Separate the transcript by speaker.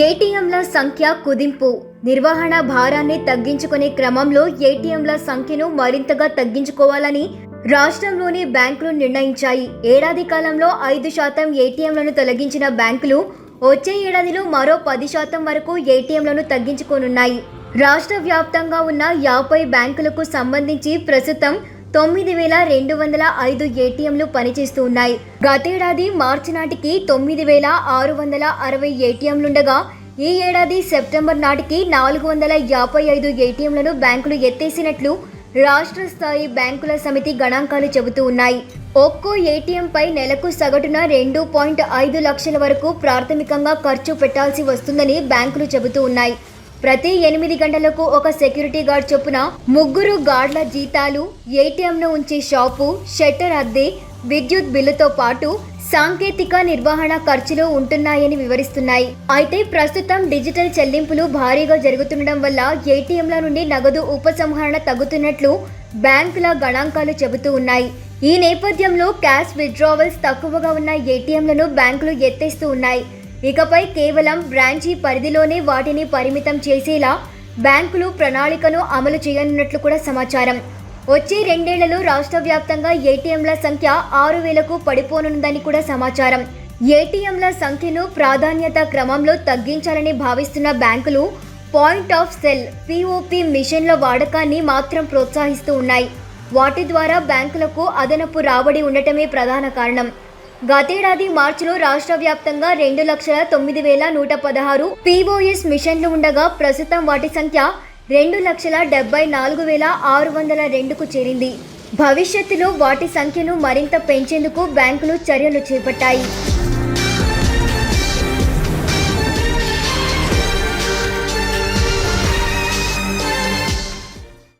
Speaker 1: ఏటీఎంల సంఖ్య కుదింపు. నిర్వహణ భారాన్ని తగ్గించుకునే క్రమంలో ఏటీఎంల సంఖ్యను మరింతగా తగ్గించుకోవాలని రాష్ట్రంలోని బ్యాంకులు నిర్ణయించాయి. ఏడాది కాలంలో ఐదు శాతం ఏటీఎంలను తొలగించిన బ్యాంకులు వచ్చే ఏడాదిలో మరో పది శాతం వరకు ఏటీఎంలను తగ్గించుకోనున్నాయి. రాష్ట్ర వ్యాప్తంగా ఉన్న యాభై బ్యాంకులకు సంబంధించి ప్రస్తుతం తొమ్మిది వేల రెండు వందల ఐదు ఏటీఎంలు పనిచేస్తూ ఉన్నాయి గతేడాది మార్చి నాటికి తొమ్మిది వేల ఆరు వందల అరవై ఏటీఎంలుండగా ఈ ఏడాది సెప్టెంబర్ నాటికి నాలుగు వందల యాభై ఐదు ఏటీఎంలను బ్యాంకులు ఎత్తేసినట్లు రాష్ట్ర స్థాయి బ్యాంకుల సమితి గణాంకాలు చెబుతూ ఉన్నాయి. ఒక్కో ఏటీఎంపై నెలకు సగటున రెండు పాయింట్ ఐదు లక్షల వరకు ప్రాథమికంగా ఖర్చు పెట్టాల్సి వస్తుందని బ్యాంకులు చెబుతూ ఉన్నాయి. ప్రతి ఎనిమిది గంటలకు ఒక సెక్యూరిటీ గార్డ్ చొప్పున ముగ్గురు గార్డ్ల జీతాలు ఏటీఎంను ఉంచే షాపు షట్టర్ అద్దె విద్యుత్ బిల్లుతో పాటు సాంకేతిక నిర్వహణ ఖర్చులు ఉంటున్నాయని వివరిస్తున్నాయి. అయితే ప్రస్తుతం డిజిటల్ చెల్లింపులు భారీగా జరుగుతుండడం వల్ల ఏటీఎంల నుండి నగదు ఉపసంహరణ తగ్గుతున్నట్లు బ్యాంకుల గణాంకాలు చెబుతూ ఉన్నాయి. ఈ నేపథ్యంలో క్యాష్ విత్డ్రావల్స్ తక్కువగా ఉన్న ఏటీఎంలను బ్యాంకులు ఎత్తేస్తూ ఉన్నాయి. ఇకపై కేవలం బ్రాంచీ పరిధిలోనే వాటిని పరిమితం చేసేలా బ్యాంకులు ప్రణాళికను అమలు చేయనున్నట్లు కూడా సమాచారం. వచ్చే రెండేళ్ళలో రాష్ట్ర వ్యాప్తంగా ఏటీఎంల సంఖ్య ఆరు వేలకు పడిపోనుందని కూడా సమాచారం. ఏటీఎంల సంఖ్యను ప్రాధాన్యత క్రమంలో తగ్గించాలని భావిస్తున్న బ్యాంకులు పాయింట్ ఆఫ్ సెల్ పిఓపి మిషన్ల వాడకాన్ని మాత్రం ప్రోత్సహిస్తూ ఉన్నాయి. వాటి ద్వారా బ్యాంకులకు అదనపు రాబడి ఉండటమే ప్రధాన కారణం. గతేడాది మార్చిలో రాష్ట్ర వ్యాప్తంగా రెండు లక్షల తొమ్మిది వేల నూట పదహారు పీఓఎస్ మిషన్లు ఉండగా ప్రస్తుతం వాటి సంఖ్య రెండు లక్షల డెబ్బై నాలుగు వేల ఆరు వందల రెండుకు చేరింది. భవిష్యత్తులో వాటి సంఖ్యను మరింత పెంచేందుకు బ్యాంకులు చర్యలు చేపట్టాయి.